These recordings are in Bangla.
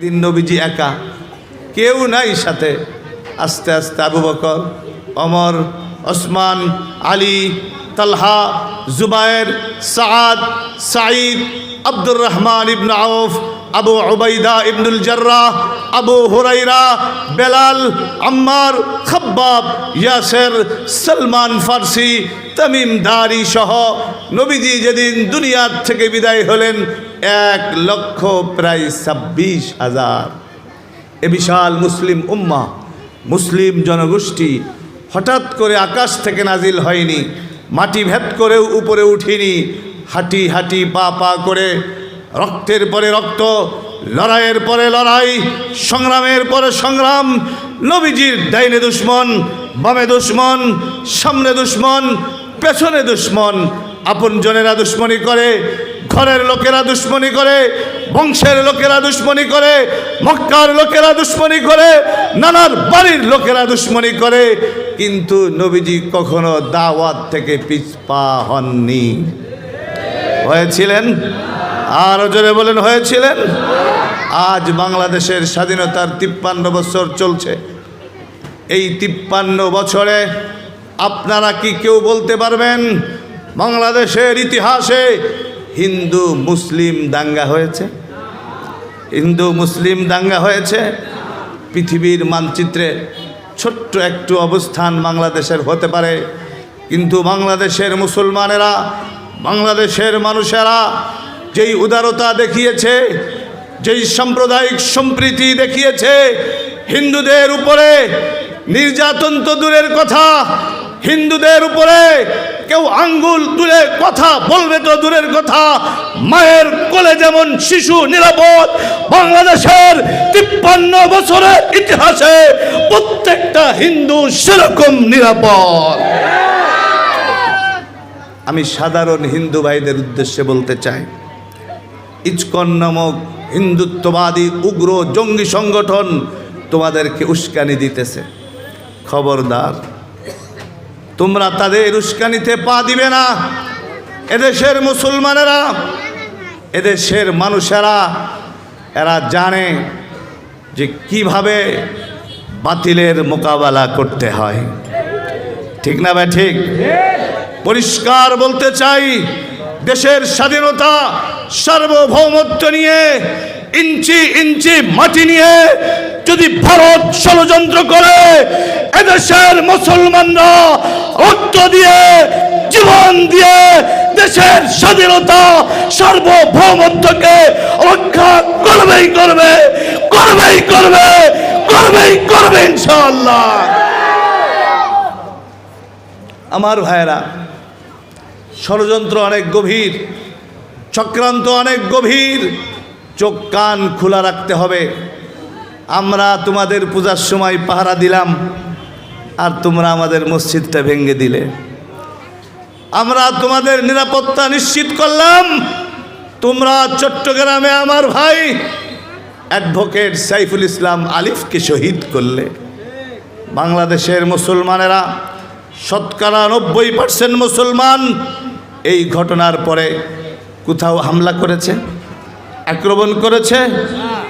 দিন নবীজি একা। কেউ নাই সাথে। আস্তে আস্তে আবু বকর অমর ওসমান, আলী, তালহা, জুবায়ের সাদ সাঈদ, আব্দুর রহমান ইবন আউফ আবু ওবাইদা ইবনুল জার্রাহ আবু হুরাইরা, বেলাল, আম্মার, খাব্বাব, ইয়াসের, সলমান ফার্সি, তামিম দারি সহ নবীজি যেদিন দুনিয়ার থেকে বিদায় হলেন, এক লক্ষ প্রায় ছাব্বিশ হাজার। এ বিশাল মুসলিম উম্মা, মুসলিম জনগোষ্ঠী হঠাৎ করে আকাশ থেকে নাজিল হয়নি, মাটি ভেদ করেও উপরে উঠিনি, হাঁটি হাঁটি পা পা করে রক্তের পরে রক্ত, লড়াইয়ের পরে লড়াই, সংগ্রামের পরে সংগ্রাম, নবীজির ডাইনে দুশ্মন, বামে দুশ্মন, সামনে দুশ্মন, পেছনে দুশ্মন আপন জনেরা দুশ্মনী করে, ঘরের লোকেরা দুশ্মনী করে, বংশের লোকেরা দুশ্মনী করে, মক্কার লোকেরা দুশ্মনী করে, নানার বাড়ির লোকেরা দুশ্মনী করে, কিন্তু নবীজি কখনো দাওয়াত থেকে পিছপা হননি। হয়েছিলেন? আর জোরে বলেন, হয়েছিলেন? আজ বাংলাদেশের স্বাধীনতার তিপ্পান্ন বছর চলছে। এই তিপ্পান্ন বছরে আপনারা কি কেউ বলতে পারবেন, বাংলাদেশের ইতিহাসে হিন্দু মুসলিম দাঙ্গা হয়েছে? হিন্দু মুসলিম দাঙ্গা হয়েছে, পৃথিবীর মানচিত্রে ছোট্ট একটু অবস্থান বাংলাদেশের হতে পারে। কিন্তু বাংলাদেশের মুসলমানেরা, বাংলাদেশের মানুষেরা যেই উদারতা দেখিয়েছে, যেই সাম্প্রদায়িক সম্প্রীতি দেখিয়েছে, হিন্দুদের উপরে নির্যাতন তো দূরের কথা, হিন্দুদের উপরে কেউ আঙ্গুল তুলে কথা বলবে তো দূরের কথা, মায়ের কোলে যেমন শিশু নিরাপদ, বাংলাদেশের তিপ্পান্ন বছরের ইতিহাসে প্রত্যেকটা হিন্দু সেরকম নিরাপদ। আমি সাধারণ হিন্দু ভাইদের উদ্দেশ্যে বলতে চাই ইচকন নামক হিন্দুত্ববাদী উগ্র জঙ্গি সংগঠন তোমাদেরকে উস্কানি দিতেছে। খবরদার, তোমরা তাদের উস্কানিতে পা দিবে না। এদেশের মুসলমানেরা, এদেশের মানুষেরা, এরা জানে যে কীভাবে বাতিলের মোকাবেলা করতে হয়। ঠিক না ভাই, ঠিক? পরিষ্কার বলতে চাই দেশের স্বাধীনতা সার্বভৌমত্ব নিয়ে, ইঞ্চি ইঞ্চি মাটি নিয়ে যদি ভারত ষড়যন্ত্র করে, এদেশের মুসলমানরা রক্ত দিয়ে, জীবন দিয়ে দেশের স্বাধীনতা সার্বভৌমত্বকে রক্ষা করবেই করবে করবেই করবে করবেই করবে ইনশাআল্লাহ। আমার ভাইয়েরা ষড়যন্ত্র অনেক গভীর, চক্রান্ত অনেক গভীর, চোখ কান খোলা রাখতে হবে। আমরা তোমাদের পূজার সময় পাহারা দিলাম, আর তোমরা আমাদের মসজিদটা ভেঙে দিলে। আমরা তোমাদের নিরাপত্তা নিশ্চিত করলাম। তোমরা চট্টগ্রামে আমার ভাই অ্যাডভোকেট সাইফুল ইসলাম আলিফকে শহীদ করলে। বাংলাদেশের মুসলমানেরা শতকরা নব্বই পার্সেন্ট মুসলমান এই ঘটনার পরে কোথাও হামলা করেছে? আক্রমণ করেছে?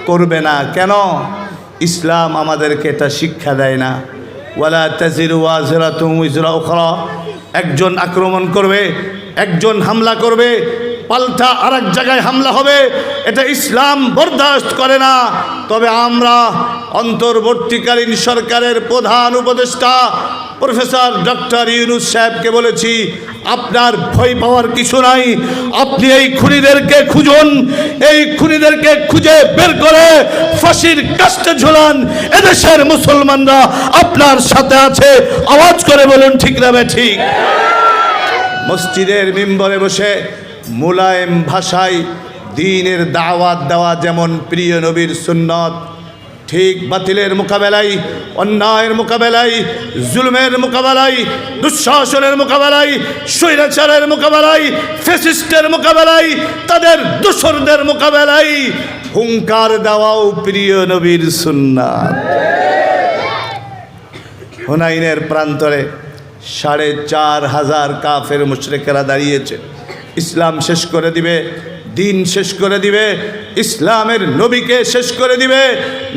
করবে না। কেন? ইসলাম আমাদেরকে এটা শিক্ষা দেয় না। ওয়ালা তাজির ওয়াজরা তুমিজরা ওখরা একজন আক্রমণ করবে, একজন হামলা করবে, পাল্টা আর জায়গায় হামলা হবে। এটা ইসলাম বরদাস্ত করে না। তবে আমরা অন্তর্বর্তীকালীন সরকারের প্রধান উপদেষ্টা প্রফেসর ডক্টর ইউনুস সাহেবকে বলেছি, আপনার ভয় পাওয়ার কিছু নাই। আপনি এই খুনিদেরকে খুঁজুন। এই খুনিদেরকে খুঁজে বের করে ফাঁসির কাস্টে ঝোলান। এদেশের মুসলমানরা আপনার সাথে আছে। আওয়াজ করে বলুন, ঠিক না ঠিক? মসজিদের মিম্বরে বসে মোলায়েম ভাষায় দিনের দাওয়াত দেওয়া যেমন প্রিয় নবীর সুন্নত ঠিক বাতিলের মোকাবেলায়, অন্যায়ের মোকাবেলায়, জুলমের মোকাবেলায়, দুঃশাসনের মোকাবেলায়, স্বৈরাচারের মোকাবেলায় ফেসিস্টের মোকাবেলায়, তাদের দোসরদের মোকাবেলায় হুঙ্কার দেওয়াও প্রিয় নবীর সুন্নাত। হুনাইনের প্রান্তরে সাড়ে চার হাজার কাফের মুশরেকেরা দাঁড়িয়েছে। ইসলাম শেষ করে দিবে। দিন শেষ করে দিবে, ইসলামের নবীকে শেষ করে দিবে,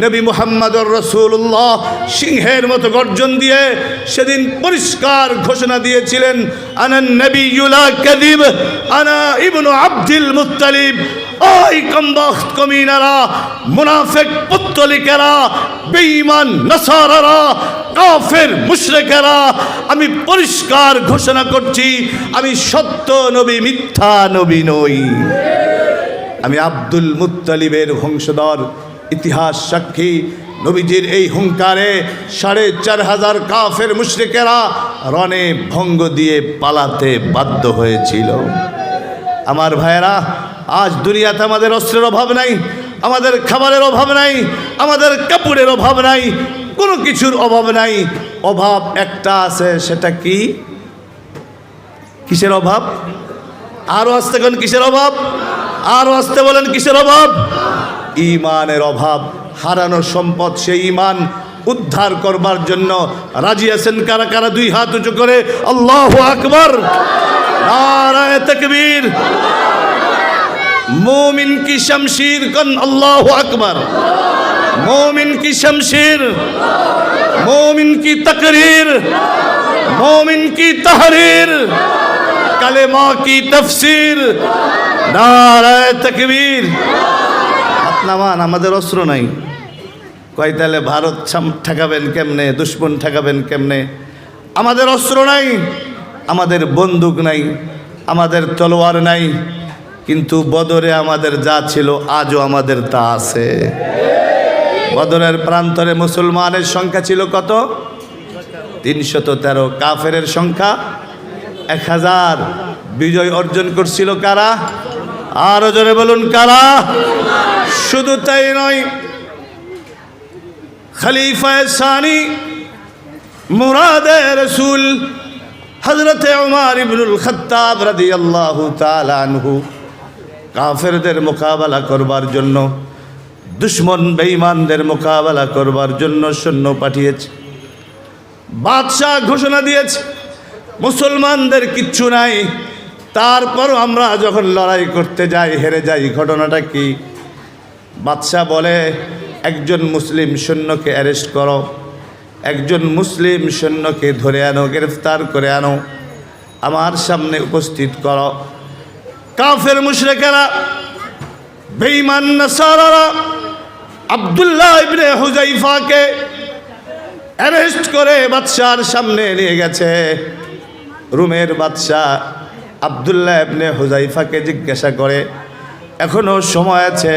নবী মুহাম্মদুর রসুল্লাহ সিংহের মতো গর্জন দিয়ে সেদিন পরিষ্কার ঘোষণা দিয়েছিলেন আনান নবী ইউলা কাদিব আনা ইবনু আব্দুল মুত্তালিব। ওই কমবখত কমিনারা, মুনাফেক পুত্তলিকেরা, বেঈমান নসারারা, কাফের মুশরেকেরা, আমি পরিষ্কার ঘোষণা করছি, আমি সত্য নবী, মিথ্যা নবী নই। আমি আব্দুল মুত্তালিবের বংশধর, ইতিহাস সাক্ষী, নবীজির এই হুঙ্কারে সাড়ে চার হাজার কাফের মুশরিকেরা রণে ভঙ্গ দিয়ে পালাতে বাধ্য হয়েছিল। আমার ভাইয়েরা, আজ দুনিয়াতে আমাদের অস্ত্রের অভাব নাই, আমাদের খাবারের অভাব নাই, আমাদের কাপড়ের অভাব নাই, কোনো কিছুর অভাব নাই। অভাব একটা আছে, সেটা কি? কিসের অভাব? আরও আসতে কিসের অভাব? আর আসতে বলেন কিসের অভাব? ইমানের অভাব। হারানো সম্পদ সেই ইমান উদ্ধার করবার জন্য রাজি আছেন কারা কারা? দুই হাত উঁচু করে আল্লাহ আকবর। নারায় তকবীর। মোমিন কি শমশির কন? আল্লাহ আকবর। মোমিন কি শমশির? মোমিন কি তকরির? মোমিন কি তহরির? কালেমা কি তফসির? নারায় আমাদের অস্ত্র নাই। কয়, তাহলে ভারত ঠেকাবেন কেমনে? দুশ্মন ঠেকাবেন কেমনে? আমাদের অস্ত্র নাই, আমাদের বন্দুক নাই, আমাদের তলোয়ার নাই, কিন্তু বদরে আমাদের যা ছিল, আজও আমাদের তা আছে। বদরের প্রান্তরে মুসলমানের সংখ্যা ছিল কত? তিনশত তেরো। কাফের সংখ্যা এক হাজার। বিজয় অর্জন করছিল কারা? আরও জোরে বলুন, কারা? শুধু তাই নয় খলিফায় সানি, মুরাদে রসুল হজরত উমার ইবনুল খত্তাব রাদিয়াল্লাহু তাআলা আনহু, কাফেরদের মোকাবেলা করবার জন্য, দুশ্মন বেঈমানদের মোকাবেলা করবার জন্য সৈন্য পাঠিয়েছে। বাদশাহ ঘোষণা দিয়েছে, মুসলমানদের কিচ্ছু নাই তারপর আমরা যখন লড়াই করতে যাই, হেরে যাই, ঘটনাটা কি? বাদশাহ বলে, একজন মুসলিম সৈন্যকে অ্যারেস্ট করো। একজন মুসলিম সৈন্যকে ধরে আনো, গ্রেফতার করে আনো। আমার সামনে উপস্থিত করো। কাফের মুশরেকেরা, বেঈমান নাসারারা, আব্দুল্লাহ ইবনে হুজাইফাকে অ্যারেস্ট করে বাদশার সামনে নিয়ে গেছে। রুমের বাদশাহ আবদুল্লাহ ইবনে হুজাইফাকে জিজ্ঞাসা করে এখনও সময় আছে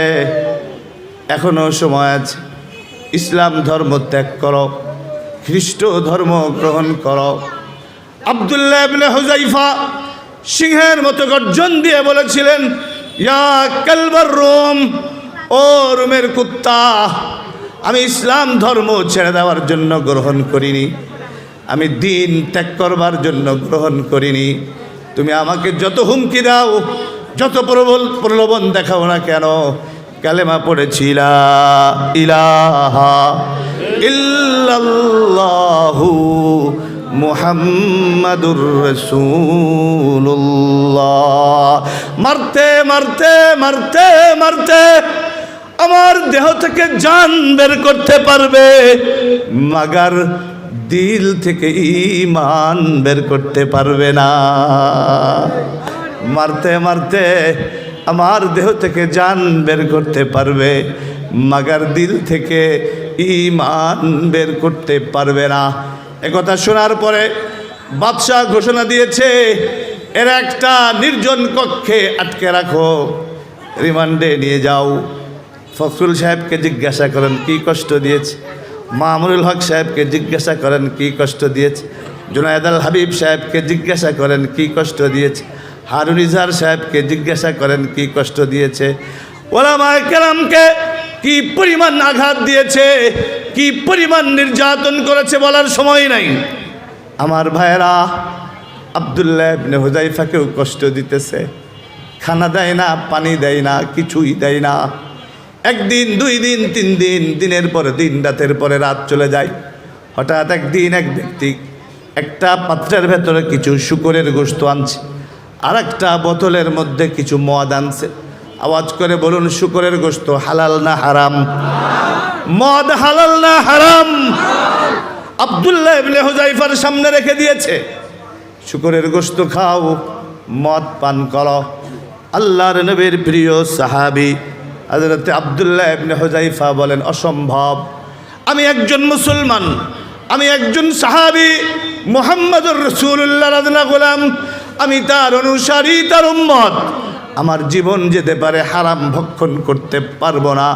এখনও সময় আছে, ইসলাম ধর্ম ত্যাগ করো, খ্রিস্ট ধর্ম গ্রহণ করো। আবদুল্লাহ ইবনে হুজাইফা সিংহের মতো গর্জন দিয়ে বলেছিলেন, ইয়া রোম, ও রোমের কুত্তা, আমি ইসলাম ধর্ম ছেড়ে দেওয়ার জন্য গ্রহণ করিনি। আমি দিন ত্যাগ করবার জন্য গ্রহণ করিনি। তুমি আমাকে যত হুমকি দাও, যত প্রবল প্রলোভন দেখাও না কেন? কালেমা পড়েছিলা, ইলাহা ইল্লাল্লাহু মুহাম্মাদুর রাসূলুল্লাহ। মারতে মারতে মারতে মারতে আমার দেহ থেকে জান বের করতে পারবে, মাগার দিল থেকে ইমান বের করতে পারবে না। মারতে মারতে আমার দেহ থেকে জান বের করতে পারবে, মাগার দিল থেকে ইমান বের করতে পারবে না। একথা শোনার পরে বাদশাহ ঘোষণা দিয়েছে, এর একটা নির্জন কক্ষে আটকে রাখো, রিমান্ডে নিয়ে যাও। ফখরুল সাহেবকে জিজ্ঞাসা করেন, কি কষ্ট দিয়েছে? মামুনুল হক সাহেবকে জিজ্ঞাসা করেন, কি কষ্ট দিয়েছে? জুনায়দ আল হাবিব সাহেবকে জিজ্ঞাসা করেন, কি কষ্ট দিয়েছে? হারুন ইজহার সাহেবকে জিজ্ঞাসা করেন, কি কষ্ট দিয়েছে? ওলামা কেরামকে, কি পরিমাণ আঘাত দিয়েছে? কি পরিমাণ নির্যাতন করেছে? বলার সময় নাই। আমার ভাইয়েরা, আবদুল্লাহ ইবনে হুজাইফাকেও কষ্ট দিতেছে। খানা দেয় না, পানি দেয় না, কিছুই দেয় না। একদিন, দুই দিন, তিন দিন, দিনের পরে দিন, রাতের পরে রাত চলে যায়। হঠাৎ একদিন এক ব্যক্তি একটা পাত্রের ভেতরে কিছু শুকরের গোস্ত আনছে আর একটা বোতলের মধ্যে কিছু মদ আনছে। আওয়াজ করে বলুন, শুকরের গোস্ত হালাল না হারাম? মদ হালাল না হারাম। আব্দুল্লাহ ইবনে হুজাইফার সামনে রেখে দিয়েছে। শুকরের গোস্ত খাও, মদ পান করো। আল্লাহর নবীর প্রিয় সাহাবি হযরত আব্দুল্লাহ ইবনে হুজাইফা বলেন, অসম্ভব। আমি একজন মুসলমান, আমি একজন সাহাবি, মোহাম্মদুর রসুল্লাহ রাজনা গোলাম, আমি তার অনুসারী, তার উম্মত। আমার জীবন যেতে পারে হারাম, ভক্ষণ করতে পারব না।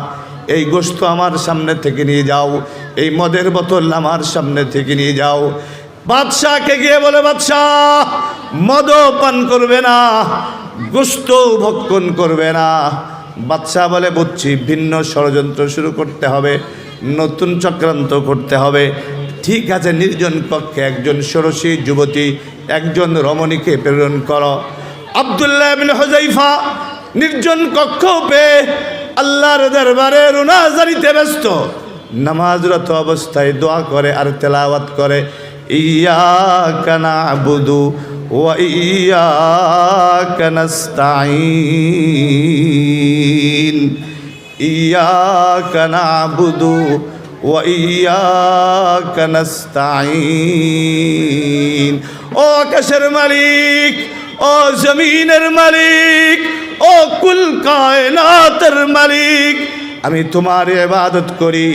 এই গোস্ত আমার সামনে থেকে নিয়ে যাও, এই মদের বোতল আমার সামনে থেকে নিয়ে যাও। বাদশাহকে গিয়ে বলে, বাদশাহ, মদও পান করবে না গোস্ত ভক্ষণ করবে না। বাদশাহ বলে, বুঝছি, ভিন্ন ষড়যন্ত্র শুরু করতে হবে, নতুন চক্রান্ত করতে হবে। ঠিক আছে, নির্জন কক্ষে একজন ষোড়শী যুবতী, একজন রমণীকে প্রেরণ করো। আবদুল্লাহ হজাইফা নির্জন কক্ষ পেয়ে আল্লাহর দরবারে রুনাজারিতে ব্যস্ত। নামাজরত অবস্থায় দোয়া করে আর তেলাওয়াত করে ইয়া কানা আবুদু ওয়া ইয়া কানাস্তাইন إياك نعبد وإياك نستعين ও আকাশের মালিক ও জমিনের মালিক ও কুল কায়নাতের মালিক আমি তোমার ইবাদত করি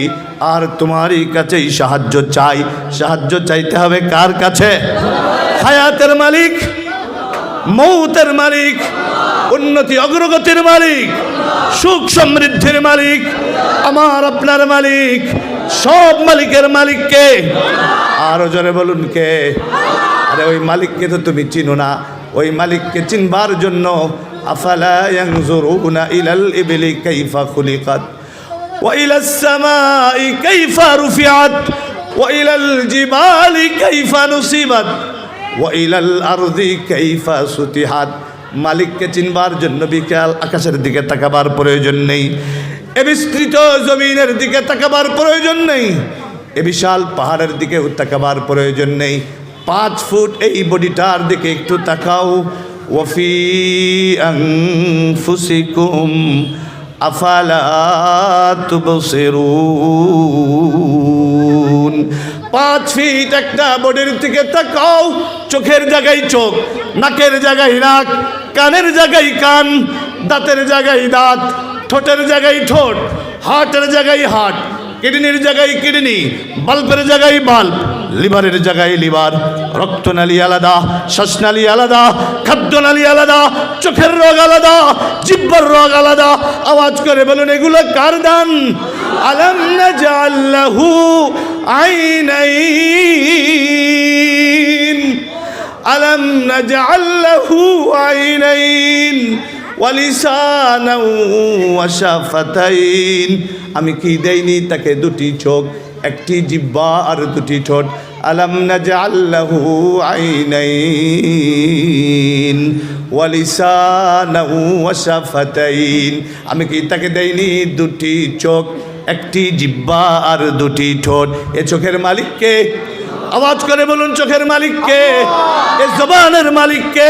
আর তোমারই কাছেই সাহায্য চাই সাহায্য চাইতে হবে কার কাছে হায়াতের মালিক মৌতের মালিক, উন্নতি অগ্রগতির মালিক, সুখ সমৃদ্ধির মালিক, আমার আপনার মালিক, সব মালিকের মালিককে। আরও জনে বলুন কে? আরে ওই মালিককে তো তুমি চিনো না। ওই মালিককে চিনবার জন্য আফালা কাইফা খুলিকাত কাইফা ইলাল কাইফা ওয়াইলাল আরদি কাইফা সুতিহাত। মালিককে চিনবার জন্য বিকাল, আকাশের দিকে তাকাবার প্রয়োজন নেই। এ বিস্তৃত জমিনের দিকে তাকাবার প্রয়োজন নেই। এ বিশাল পাহাড়ের দিকে তাকাবার প্রয়োজন নেই। পাঁচ ফুট এই বডিটার দিকে একটু তাকাও। ওয়ফি আনফুসিকুম, আফালা তুবসিরুন। পাঁচ ফিট একটা বডির থেকে তাকাও। চোখের জায়গায় চোখ, নাকের জায়গায় নাক, কানের জায়গায় কান, দাঁতের জায়গায় দাঁত, ঠোঁটের জায়গায় ঠোঁট, হার্টের জায়গায় হার্ট, কিডনির জায়গায় কিডনি বাল্বের জায়গায় বাল্ব লিভারের জায়গায় লিভার রক্তনালী আলাদা, শ্বাসনালী আলাদা, খাদ্যনালী আলাদা, চোখের রোগ আলাদা, জিব্বার রোগ আলাদা। আওয়াজ করে বলুন, এগুলো কার দান? আলম নাজাল্লাহু আইনাইন। আলম নাজাল্লাহু আইনাইন। ওয়ালিসানা ওয়াশাফাতাইন আমি কি দেইনি? তাকে দুটি চোখ, একটি জিব্বা আর দুটি ঠোঁট। আলম নাজাল্লাহু আইনাইন। ওয়ালিসানা ওয়াশাফাতাইন আমি কি তাকে দেইনি? দুটি চোখ একটি জিব্বা আর দুটি ঠোঁট। এ চোখের মালিককে? আওয়াজ করে বলুন, চোখের মালিককে? এ জবানের মালিককে?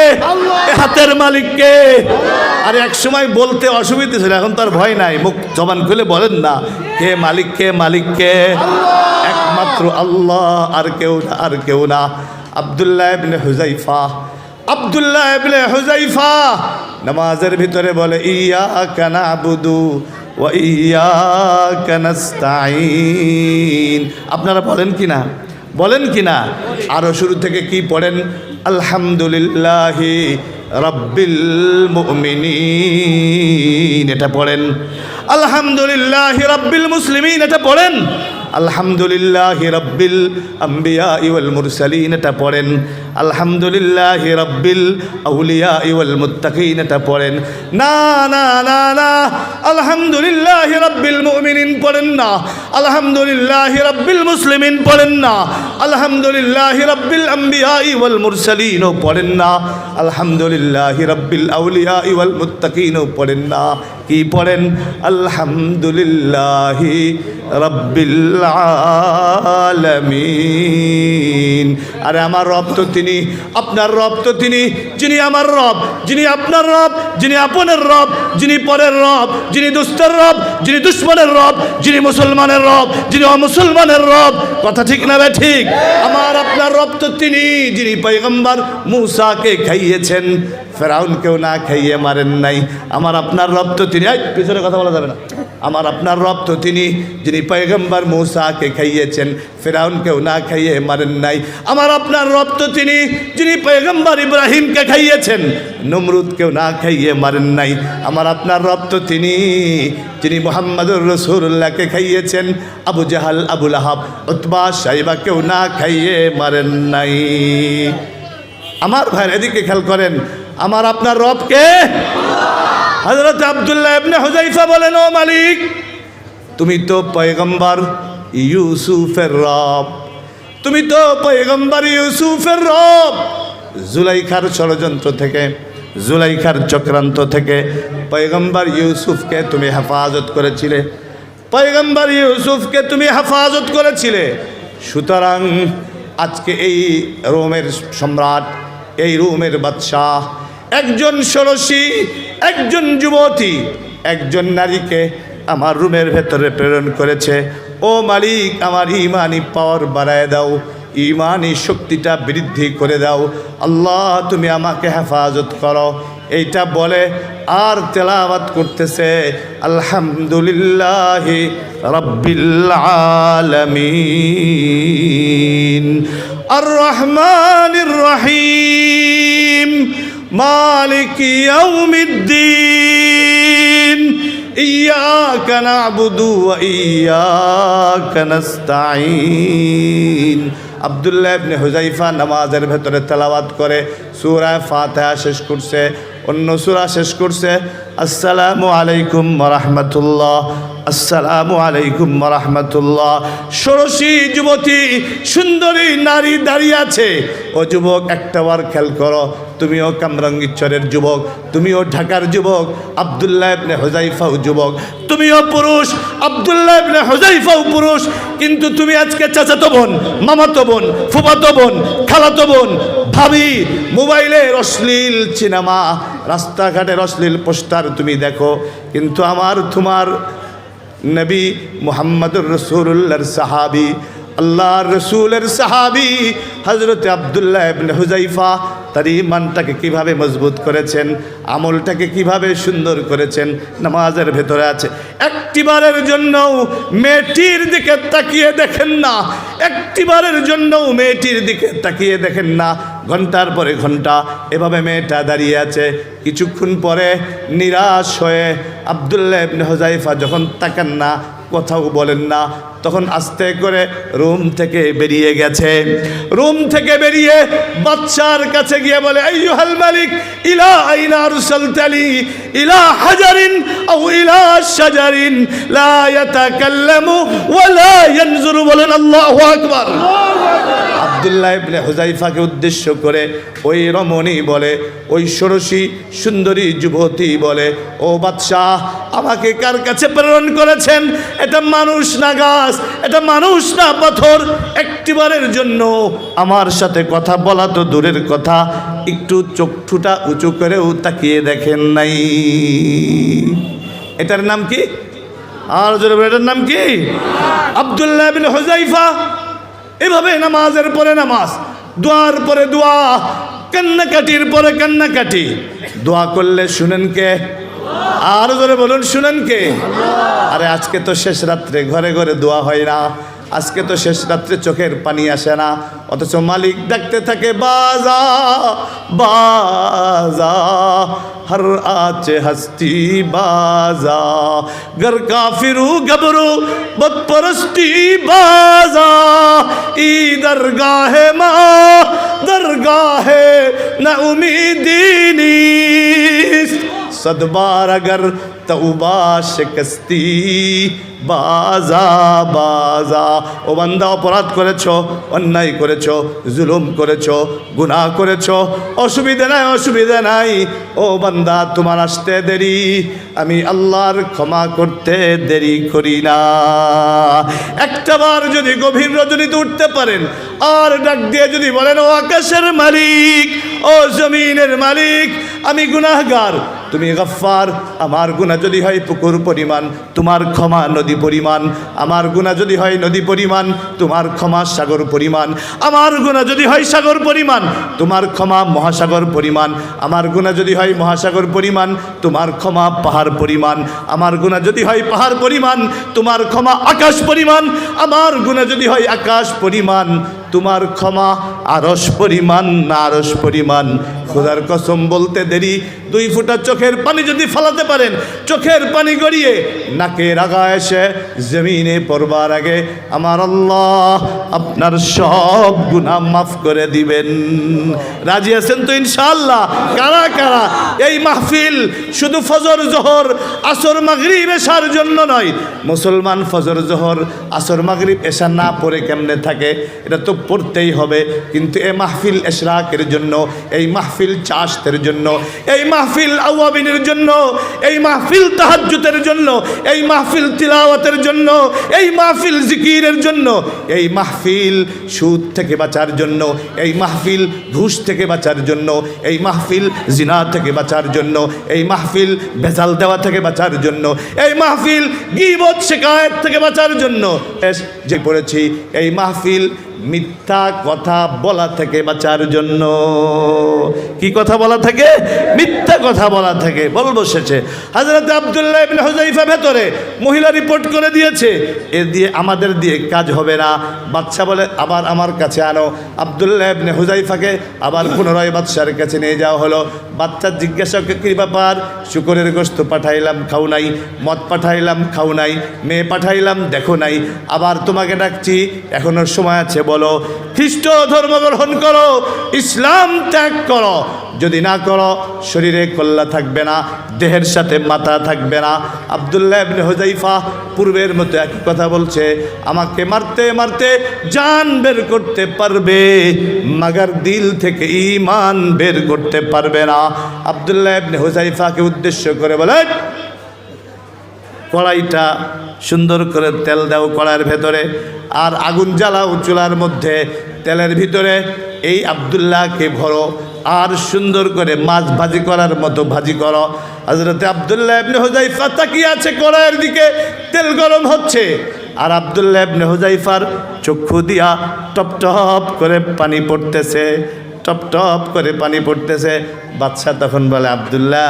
এ হাতের মালিককে? আর, এক সময় বলতে অসুবিধা ছিল, এখন তার ভয় নাই। মুখ জবান খুলে বলেন না, কে মালিক কে মালিক কে? একমাত্র আল্লাহ, আর কেউ না, আর কেউ না। আবদুল্লাহ ইবনে হুজাইফা আবদুল্লাহ ইবনে হুজাইফা নামাজের ভিতরে বলে ইয়া কানা আবুদু ওয়া ইয়া কানাস্তাইন আপনারা বলেন কি না বলেন কি না আরও শুরু থেকে কি পড়েন? আলহামদুলিল্লাহ রব্বিল মুমিনিন। এটা পড়েন। আলহামদুলিল্লাহ রব্বিল মুসলিমিন। এটা পড়েন। আলহামদুলিল্লাহ রব্বিল আম্বিয়া ইউল মুরসালিন। এটা পড়েন। আলহামদুলিল্লাহ রব্বিল আউলিয়া ইউল মুত্তাকিন, এটা পড়েন। না না না না, আলহামদুলিল্লাহ রব্বিল মুমিনিন পড়েন না। আলহামদুলিল্লাহ রব্বিল মুসলিমিন পড়েন না। আলহামদুলিল্লাহ রব্বিল আম্বিয়া ইউল মুরসালিনও পড়েন না। আলহামদুলিল্লাহ রব্বিল আউলিয়া ইউল মুত্তাকিনও পড়েন না। কি পড়েন? আলহামদুলিল্লাহ রব্বিল আলামিন। আরে আমার রব তিনি, আপনার রব তো তিনি, যিনি আমার রব, যিনি আপনার রব, যিনি আপনের রব, যিনি পরের রব, যিনি দুস্তের রব, যিনি দুশ্মনের রব, যিনি মুসলমানের রব, যিনি অমুসলমানের রব। কথা ঠিক না ভাই ঠিক? আমার আপনার রব তো তিনি, যিনি পৈগম্বর মূসাকে খাইয়েছেন। ফেরাউনকেও না খাইয়ে মারেন নাই। আমার আপনার রব তো তিনি পিছনে কথা বলা যাবে না। আমার আপনার রব তো তিনি, যিনি পয়গম্বর মৌসাকে খাইয়েছেন ফেরাউনকেও না খাইয়ে মারেন নাই। আমার আপনার রব তো তিনি, যিনি পয়গম্বর ইব্রাহিমকে খাইয়েছেন নমরুদকেও না খাইয়ে মারেন নাই। আমার আপনার রব তো তিনি, যিনি মোহাম্মদুর রসুল্লাহকে খাইয়েছেন, আবু জাহাল আবুল আহাব উতবা সাইবাকেও না খাইয়ে মারেন নাই। আমার ভাইয়ের এদিকে খেয়াল করেন আমার আপনার রবকে? হজরত আবদুল্লাহ ইবনে হুজাইফা বলেন, ও মালিক, তুমি তো পয়গম্বর ইউসুফের রব। তুমি তো পয়গম্বর ইউসুফের রব। জুলাইখার ষড়যন্ত্র থেকে, জুলাইখার চক্রান্ত থেকে পয়গম্বর ইউসুফকে তুমি হেফাজত করেছিলে। পয়গম্বর ইউসুফকে তুমি হেফাজত করেছিলে। সুতরাং আজকে এই রোমের সম্রাট, এই রোমের বাদশাহ একজন ষোড়শী, একজন যুবতী, একজন নারীকে আমার রুমের ভেতরে প্রেরণ করেছে। ও মালিক, আমার ইমানি পাওয়ার বাড়ায় দাও, ইমানি শক্তিটা বৃদ্ধি করে দাও। আল্লাহ, তুমি আমাকে হেফাজত করো। এইটা বলে আর তেলাওয়াত করতেছে, আলহামদুলিল্লাহ রব্বিল আলামিন। আর রহমানির রহিম। মালিক ইয়াউমিদ্দিন إياك نعبد وإياك نستعين আবদুল্লাহ ইবনে হুজাইফা নামাজের ভেতরে তেলাওয়াত করে সূরা ফাতিহা শেষ করছে অন্য সূরা শেষ করছে আসসালামু আলাইকুম রাহমাতুল্লাহ আসসালামু আলাইকুম রাহমাতুল্লাহ ষোড়শী যুবতী সুন্দরী নারী দাঁড়িয়ে আছে ও যুবক একটাবার খেয়াল করো তুমিও কামরাঙ্গীশ্বরের যুবক, তুমিও ঢাকার যুবক, আবদুল্লাহ ইবনে হুজাইফাও যুবক। তুমিও পুরুষ, আবদুল্লাহ ইবনে হুজাইফাও পুরুষ, কিন্তু তুমি আজকে চাচাতো বোন, মামাতো বোন, ফুফাতো বোন, খালাতো বোন, ভাবি, মোবাইলের অশ্লীল সিনেমা, রাস্তাঘাটের অশ্লীল পোস্টার তুমি দেখো, কিন্তু আমার তোমার নবী মোহাম্মদুর রসুল্লাহর সাহাবি আল্লাহ রসুলের সাহাবি হজরত আবদুল্লাহ ইবনে হুজাইফা তার ইমানটাকে কীভাবে মজবুত করেছেন, আমলটাকে কীভাবে সুন্দর করেছেন, নামাজের ভেতরে আছে। একটিবারের জন্যও মেয়েটির দিকে তাকিয়ে দেখেন না। একটিবারের জন্যও মেয়েটির দিকে তাকিয়ে দেখেন না। ঘণ্টার পরে ঘণ্টা এভাবে মেয়েটা দাঁড়িয়ে আছে। কিছুক্ষণ পরে নিরাশ হয়ে আবদুল্লাহ হুজাইফা যখন তাকান না, কথাও বলেন না তখন আস্তে করে রুম থেকে বেরিয়ে গেছে। রুম থেকে বেরিয়ে বাচ্চার কাছে গিয়ে বলে, আইয়ুহাল মালিক, ইলা আইনা আরসালতালি ইলা হাজারিন আও ইলা শাজারিন? লা ইয়াতাকাল্লামু ওয়া লা ইয়ানজুরু। বলেন, আল্লাহু আকবার। আবদুল্লাহ ইবনে হুজাইফাকে উদ্দেশ্য করে ওই রমণী বলে, ওই ষোড়শী সুন্দরী যুবতী বলে, ও বাদশাহ, আমাকে কার কাছে প্রেরণ করেছেন? এটা মানুষ না গাছ এটা মানুষ না, পাথর। একটিবারের জন্য আমার সাথে কথা বলা তো দূরের কথা, একটু চক্ষুটা উঁচু করেও তাকিয়ে দেখেন নাই। এটার নাম কি? আর এটার নাম কি? আবদুল্লাহ বিন হুজাইফা এভাবে নামাজের পরে নামাজ, দোয়ার পরে দোয়া, কান্নাকাটির পরে কান্নাকাটি। দোয়া করলে শুনেন কে? আর ধরে বলুন, শুনেন কে? আরে আজকে তো শেষ রাত্রে ঘরে ঘরে দোয়া হয় না। আজকে তো শেষ রাত্রে চোখের পানি আসে না। অথচ মালিক ডাকতে থাকে, বাজা বাজা, হর আছে হস্তি, বাজা। গর কাফিরু গবরু বদপরস্তি বাজা। ই দরগাহে মা, দরগাহে না উমিদিনী صد بار اگر توبہ شکستی বাজা বাজা ও বান্দা অপরাধ করেছ অন্যায় করেছ জুলুম করেছ গুনাহ করেছ অসুবিধে নাই অসুবিধা নাই ও বান্দা তোমার আসতে দেরি আমি আল্লাহর ক্ষমা করতে দেরি করি না। একটাবার যদি গভীর রজনীতে উঠতে পারেন, আর ডাক দিয়ে যদি বলেন, ও আকাশের মালিক, ও জমিনের মালিক, আমি গুনাহগার তুমি গফফার, আমার গুণা যদি হয় পুকুর পরিমাণ, তোমার ক্ষমা নদী পরিমাণ। আমার গুণা যদি হয় নদী পরিমাণ, তোমার ক্ষমা সাগর পরিমাণ। আমার গুণা যদি হয় সাগর পরিমাণ, তোমার ক্ষমা মহাসাগর পরিমাণ। আমার গুণা যদি হয় মহাসাগর পরিমাণ, তোমার ক্ষমা পাহাড় পরিমাণ। আমার গুণা যদি হয় পাহাড় পরিমাণ, তোমার ক্ষমা আকাশ পরিমাণ। আমার গুণা যদি হয় আকাশ পরিমাণ, তোমার ক্ষমা আরস পরিমাণ, না আরস পরিমাণ। খোদার কসম বলতে দেরি, দুই ফুটা চোখের পানি যদি ফালাতে পারেন, চোখের পানি গড়িয়ে নাকে আগা এসে জমিনে পড়বার আগে আমার আল্লাহ আপনার সব গুনাহ মাফ করে দিবেন। রাজি আছেন তো ইনশাআল্লাহ? কারা কারা? এই মাহফিল শুধু ফজর, জোহর, আসর, মাগরিব এশার জন্য নয়, মুসলমান ফজর, জোহর, আসর, মাগরিব এশা না পড়ে কেমনে থাকে? এটা তো পড়তেই হবে। কিন্তু এই মাহফিল এশরাকের জন্য, এই মাহফিল চাষতের জন্য, এই মাহফিল আওয়াবিনের জন্য, এই মাহফিল তাহাজ্জুতের জন্য, এই মাহফিল তিলাওয়াতের জন্য, এই মাহফিল জিকিরের জন্য, এই মাহফিল সুদ থেকে বাঁচার জন্য, এই মাহফিল ঘুষ থেকে বাঁচার জন্য, এই মাহফিল জিনা থেকে বাঁচার জন্য, এই মাহফিল ভেজাল দেওয়া থেকে বাঁচার জন্য, এই মাহফিল গিবত শেখায়ত থেকে বাঁচার জন্য। যে পড়েছি, এই মাহফিল মিথ্যা কথা বলা থেকে বাঁচার জন্য। কি কথা বলা থেকে? মিথ্যা কথা বলা থেকে। বলব শেষে হাজরত আবদুল্লাহ হুজাইফা ভেতরে মহিলা রিপোর্ট করে দিয়েছে। এ দিয়ে আমাদের দিয়ে কাজ হবে না। বাচ্চা বলে, আবার আমার কাছে আনো। আবদুল্লাহ ইবনে হুজাইফাকে আবার পুনরায় বাদশার কাছে নিয়ে যাওয়া হলো। বাচ্চার জিজ্ঞাসা, কী ব্যাপার? শুকরের গোস্ত পাঠাইলাম, খাও নাই। মদ পাঠাইলাম, খাও নাই। মেয়ে পাঠাইলাম, দেখো নাই। আবার তোমাকে ডাকছি, এখনও সময় আছে বলো খ্রিস্ট ধর্ম গ্রহণ করো, ইসলাম ত্যাগ করো। যদি না করো, শরীরে কল্লা থাকবে না, দেহের সাথে মাথা থাকবে না। আবদুল্লাহ ইবনে হুজাইফা পূর্বের মতো এক কথা বলছে, আমাকে মারতে মারতে জান বের করতে পারবে, মাগার দিল থেকে ইমান বের করতে পারবে না। আবদুল্লাহ ইবনে হুজাইফাকে উদ্দেশ্য করে বলে কড়াইটা সুন্দর করে তেল দাও কড়াইয়ের ভেতরে আর আগুন জ্বালাও চুলার মধ্যে তেলের ভিতরে। এই আবদুল্লাহকে ভরো আর সুন্দর করে মাছ ভাজি করার মতো ভাজি করো। হজরতে আবদুল্লাহ ইবনে হুজাইফা তাকিয়ে আছে কড়াইয়ের দিকে, তেল গরম হচ্ছে। আর আবদুল্লাহ ইবনে হুজাইফার চক্ষু দিয়া টপ টপ করে পানি পড়তেছে, টপ টপ করে পানি পড়তেছে। বাচ্চা তখন বলে, আবদুল্লাহ,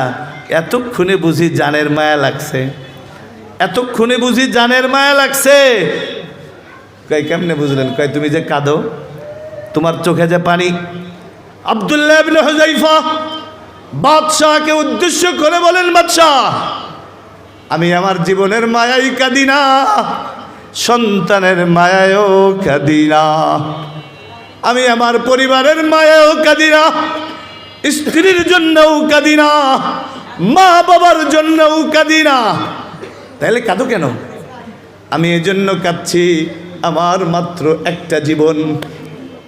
এতক্ষণে বুঝি জানের মায়া লাগছে। এতক্ষণে বুঝি জানের মায়া লাগছে। কই কেমনে বুঝলেন? কই তুমি যে কাঁদো, তোমার চোখে যে পানি। আবদুল্লাহ বাদশাহকে উদ্দেশ্য করে বলেন, বাদশাহ, আমি আমার জীবনের মায়াই কাঁদি না, সন্তানের মায়ায়ও কাঁদি না। আমি আমার পরিবারের মায়াও কাঁদি না, স্ত্রীর জন্যও কাঁদি না মা বাবার জন্যও কাঁদি না তাহলে কাঁদো কেন? আমি এজন্য কাঁদছি, আমার মাত্র একটা জীবন।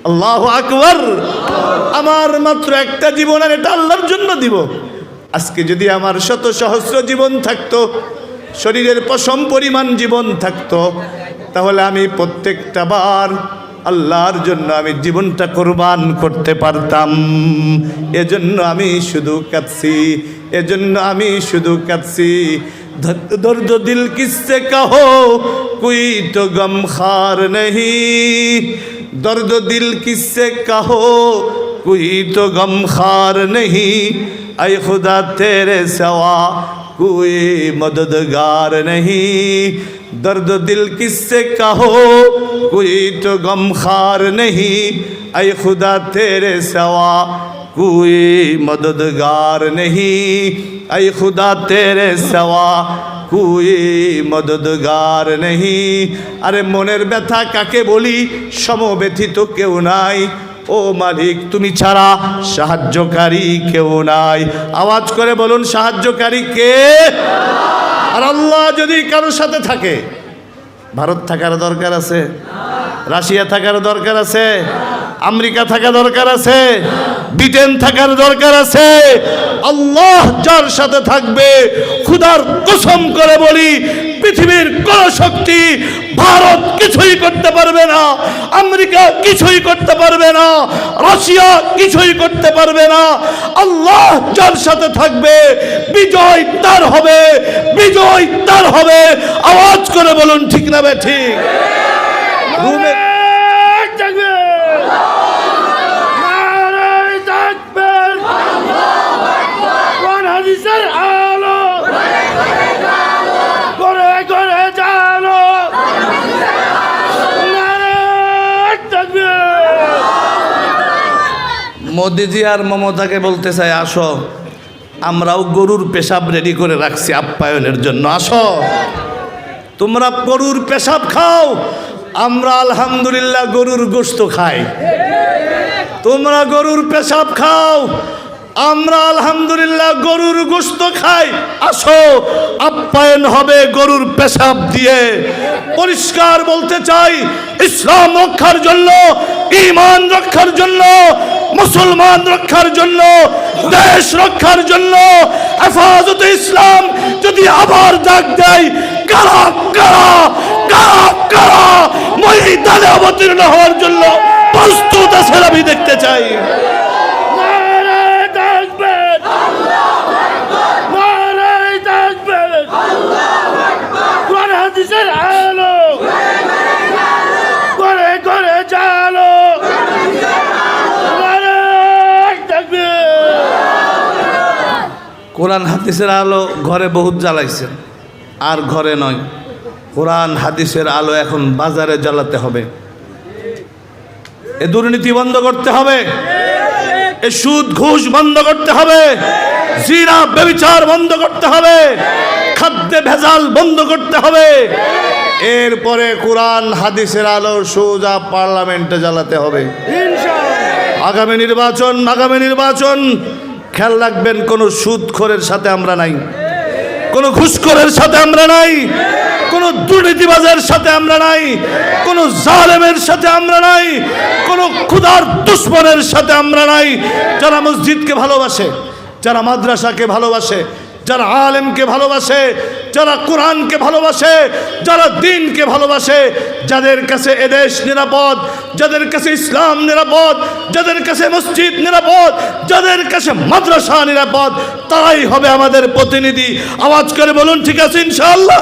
আল্লাহ আকবর! আমার মাত্র একটা জীবন আর এটা আল্লাহর জন্য দিব। আজকে যদি আমার শত সহস্র জীবন থাকতো, শরীরের পশম পরিমাণ জীবন থাকতো, তাহলে আমি প্রত্যেকটা বার আল্লাহর জন্য আমি জীবনটা কোরবান করতে পারতাম। এজন্য আমি শুধু কাঁদছি, এজন্য আমি শুধু কাঁদছি। درد دل کس سے کہو، کوئی تو غم خار نہیں۔ درد دل کس سے کہو، کوئی تو غم خار نہیں۔ اے خدا، تیرے سوا کوئی مددگار نہیں۔ درد دل کس سے کہو، کوئی تو غم خار نہیں۔ اے خدا، تیرے سوا کوئی مددگار نہیں اے خدا تیرے سوا کوئی مددگار نہیں আরে মনের ব্যথা কাকে বলি? সমব্যথিত কেউ নাই। ও মালিক, তুমি ছাড়া সাহায্যকারী কেউ নাই। আওয়াজ করে বলুন, সাহায্যকারী কে? আর আল্লাহ যদি কারোর সাথে থাকে, ভারত থাকার দরকার আছে, রাশিয়া থাকার দরকার আছে আমেরিকা থাকা দরকার আছে, ব্রিটেন থাকার দরকার আছে। আল্লাহ যার সাথে থাকবে, খুদার কসম করে বলি, পৃথিবীর কোন শক্তি ভারত কিছুই করতে পারবে না, আমেরিকা কিছুই করতে পারবে না, রাশিয়া কিছুই করতে পারবে না। আল্লাহ যার সাথে থাকবে, বিজয় তার হবে, বিজয় তার হবে। আওয়াজ করে বলুন, ঠিক না বে ঠিক রুমে কোন হাদিসের আলো করে করে জানো নারায়ণ তাকবীর মোদিজি আর মমতাকে বলতে চাই, আসো। আমরাও গরুর পেশাব রেডি করে রাখছি আপ্যায়নের জন্য, আসো। তোমরা গরুর পেশাব খাও, আমরা আলহামদুলিল্লাহ গরুর গোস্ত খাই। তোমরা গরুর পেশাব খাও, আমরা আলহামদুলিল্লাহ গরুর গোস্ত খাই। আসো, আপ্যায়ন হবে গরুর পেশাব দিয়ে। পরিষ্কার বলতে চাই, ইসলাম রক্ষার জন্য ইমান রক্ষার জন্য মুসলমান রক্ষার জন্য, দেশ রক্ষার জন্য, হেফাজত ইসলাম যদি আবার ডাক দেয়, কারা কারা কারা কারা ময়দানে অবতীর্ণ হওয়ার জন্য প্রস্তুত আছে আমি দেখতে চাই নারায়ণ তাকবীর নারায়ণ তাকবীর কোন হাদিসের আলো করে করে জানো নারায়ণ তাকবীর কোরআন হাদিসের আলো ঘরে বহুত জ্বালাইছেন। আর ঘরে নয় কোরআন হাদিসের আলো এখন বাজারে জ্বালাতে হবে। এ দুর্নীতি বন্ধ করতে হবে। এ সুদ ঘুষ বন্ধ করতে হবে। জিনা ব্যবিচার বন্ধ করতে হবে। খাদ্যে ভেজাল বন্ধ করতে হবে। এরপরে কোরআন হাদিসের আলো সোজা পার্লামেন্টে জ্বালাতে হবে। আগামী নির্বাচন আগামী নির্বাচন। খেয়াল রাখবেন, কোনো সুদখোরের সাথে আমরা নাই, কোনো ঘুষখোরের সাথে আমরা নাই, কোনো দুর্নীতিবাজের সাথে আমরা নাই, কোনো জালেমের সাথে আমরা নাই, কোনো ক্ষুধার দুশ্মনের সাথে আমরা নাই। যারা মসজিদকে ভালোবাসে, যারা মাদ্রাসাকে ভালোবাসে, যারা আলেমকে ভালোবাসে যারা কোরআনকে ভালোবাসে যারা দিনকে ভালোবাসে যাদের কাছে এদেশ নিরাপদ যাদের কাছে ইসলাম নিরাপদ যাদের কাছে মসজিদ নিরাপদ যাদের কাছে মাদ্রাসা নিরাপদ তারাই হবে আমাদের প্রতিনিধি আওয়াজ করে বলুন ঠিক আছে ইনশাআল্লাহ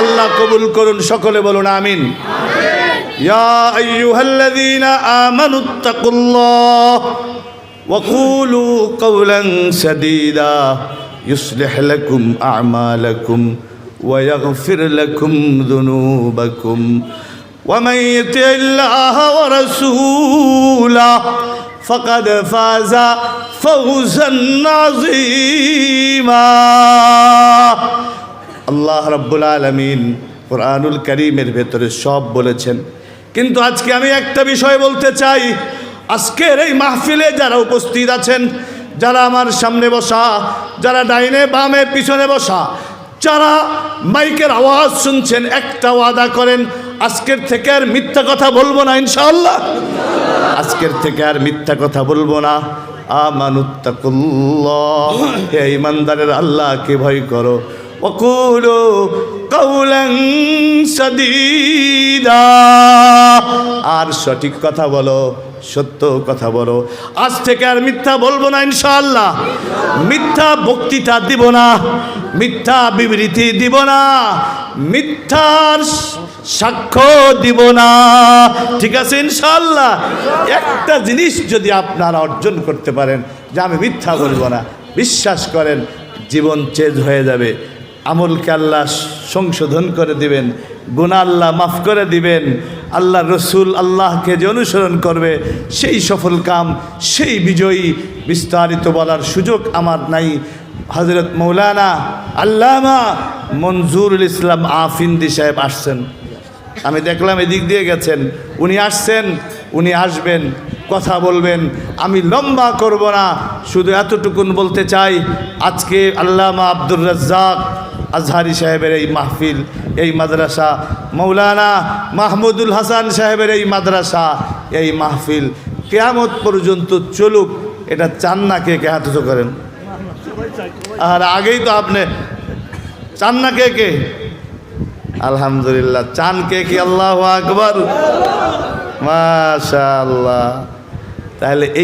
আল্লাহ কবুল করুন সকলে বলুন আমিন ইয়া আইয়ুহাল্লাযীনা আমানুত্তাকুল্লাহ وقولوا قولا سديدا يصلح لكم اعمالكم ويغفر لكم ذنوبكم ومن يطع الله ورسوله فقد فاز فوزا عظيما আল্লাহ রব্বুল আলমিন কোরআনুল করিমের ভেতরে সব বলেছেন কিন্তু আজকে আমি একটা বিষয় বলতে চাই আজকের এই মাহফিলে যারা উপস্থিত আছেন যারা আমার সামনে বসা, যারা ডাইনে বামে পিছনে বসা, যারা মাইকের আওয়াজ শুনছেন, একটা ওয়াদা করেন, আজকের থেকে আর মিথ্যা কথা বলব না, ইনশাআল্লাহ। আজকের থেকে আর মিথ্যা কথা বলব না। আমানুত্তাকুল্লাহ। হে ইমানদারের আল্লাহকে ভয় করো। ওকুলো কৌলং সদীদা। আর সঠিক কথা বলো। সত্য কথা বলো। আজ থেকে আর মিথ্যা বলব না ইনশাআল্লাহ। মিথ্যা বক্তৃতা দিব না, মিথ্যা বিবৃতি দিব না, মিথ্যার সাক্ষ্য দিব না। ঠিক আছে ইনশাআল্লাহ? একটা জিনিস যদি আপনারা অর্জন করতে পারেন যে আমি মিথ্যা বলব না, বিশ্বাস করেন, জীবন চেঞ্জ হয়ে যাবে। আমলকে আল্লাহ সংশোধন করে দিবেন গুণা আল্লাহ মাফ করে দিবেন আল্লাহ রসুল আল্লাহকে যে অনুসরণ করবে, সেই সফল কাম, সেই বিজয়ী বিস্তারিত বলার সুযোগ আমার নাই। হজরত মৌলানা আল্লামা মনজুরুল ইসলাম আফিন্দি সাহেব আসছেন। আমি দেখলাম এদিক দিয়ে গেছেন। উনি আসছেন, উনি আসবেন, কথা বলবেন। আমি লম্বা করব না, শুধু এতটুকুন বলতে চাই, আজকে আল্লামা আব্দুর রাজ্জাক আজহারি সাহেবের এই মাহফিল, এই মাদ্রাসা, মৌলানা মাহমুদুল হাসান সাহেবের এই মাদ্রাসা, এই মাহফিল কেয়ামত পর্যন্ত চলুক, এটা চান না কে কে হাত করেন? আর আগেই তো আপনি চান না কে কে? আলহামদুলিল্লাহ, চান কে কি? আল্লাহ আকবর। মাশাআল্লাহ। তাহলে এই